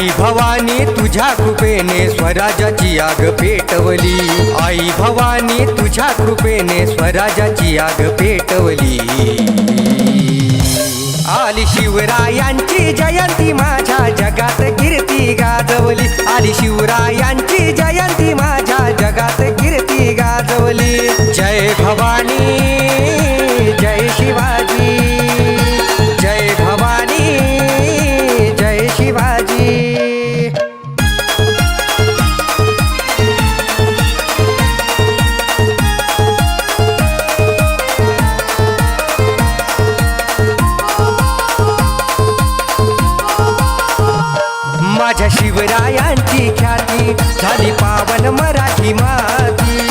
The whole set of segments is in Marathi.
आई भवानी तुझ्या कृपेने स्वराजाची आग पेटवली. आई भवानी तुझ्या कृपेने स्वराजाची आग पेटवली. आली शिवरायांची जयंती शिवरायांची ख्याती झाली पावन मराठी माती.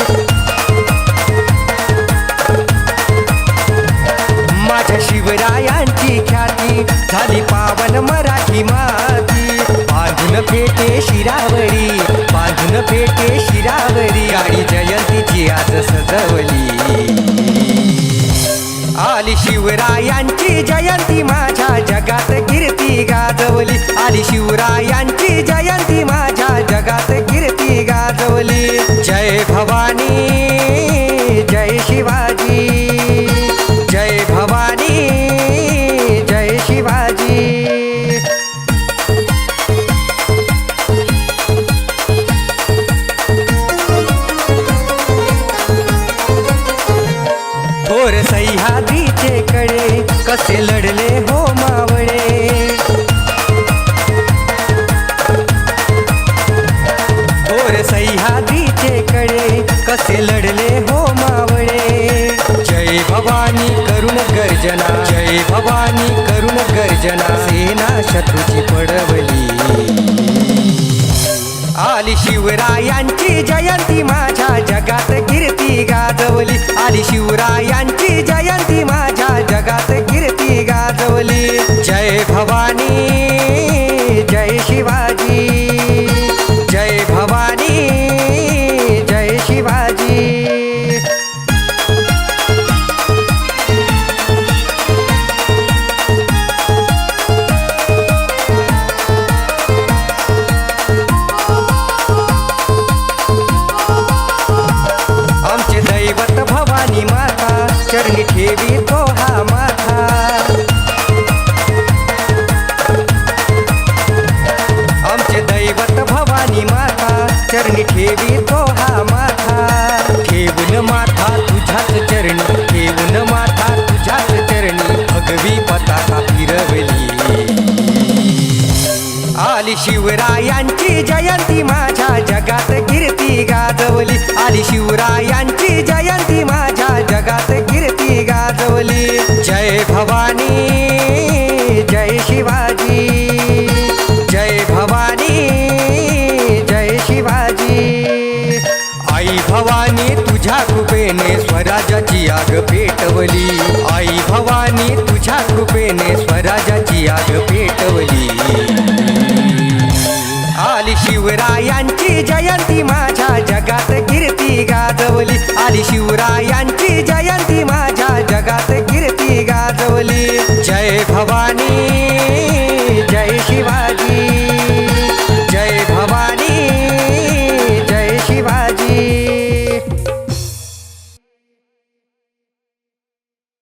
माझ्या शिवरायांची ख्याती झाली पावन मराठी माती. बांधून फेटे शिरावरी बांधून फेटे शिरावरी. आणि जयंतीची आज सजवली. आली शिवरायांची जयंती माझ्या जगात. आधीचे कडे कसे लढले हो मावळे? थोर सह्याद्रीचे कडे कसे लढले हो मावळे? जय भवानी करुण गर्जना जय भवानी करुण गर्जना सेना शत्रूची पडवे चरणी ठेवी तो हा माथा आमचे दैवत भवानी माता चरणी ठेवी तो हा माथा ठेवून माथा तुझ्याच चरणी ठेवून माथा तुझ्याच चरणी भगवी पताका फिरवली. आली शिवरायांची जयंती माझ्या जगात कीर्ती कृपेने स्वराजाची आग पेटवली. आई भवानी तुझ्या कृपेने स्वराजाची आग पेटवली.